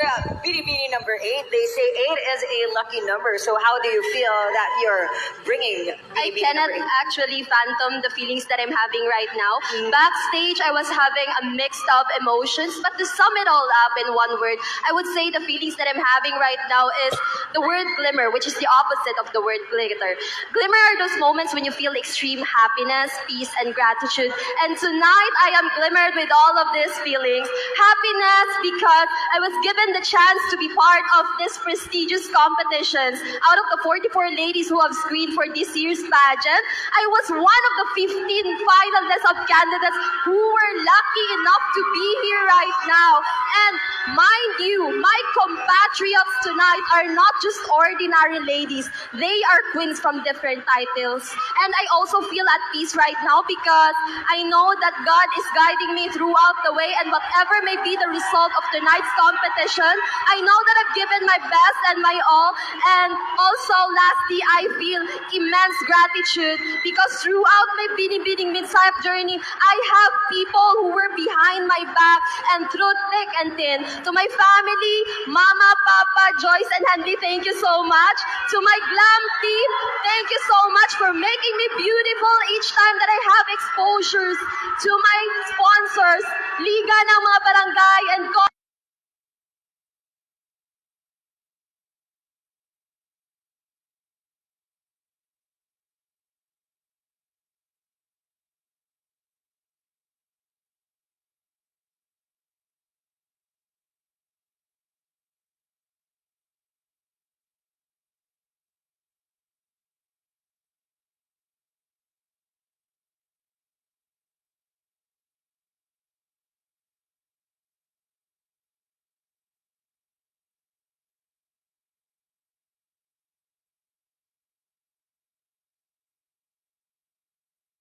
Uh, Binibini number eight. They say eight is a lucky number. So how do you feel that you're bringing I cannot actually phantom the feelings that I'm having right now. Backstage, I was having a mixed up emotions, but to sum it all up in one word, I would say the feelings that I'm having right now is the word glimmer, which is the opposite of the word glitter. Glimmer are those moments when you feel extreme happiness, peace, and gratitude. And tonight, I am glimmered with all of these feelings. Happiness because I was given the chance to be part of this prestigious competitions. Out of the 44 ladies who have screened for this year's pageant, I was one of the 15 finalists of candidates who were lucky enough to be here right now. And mind you, my compatriots tonight are not just ordinary ladies. They are queens from different titles. And I also feel at peace right now because I know that God is guiding me throughout the way and whatever may be the result of tonight's competition, I know that I've given my best and my all. And also, lastly, I feel immense gratitude because throughout my binibining mid-life journey, I have people who were behind my back and through thick and thin. To my family, Mama, Papa, Joyce, and Handy, thank you so much. To my glam team, thank you so much for making me beautiful each time that I have exposures. To my sponsors, Liga ng mga Barangay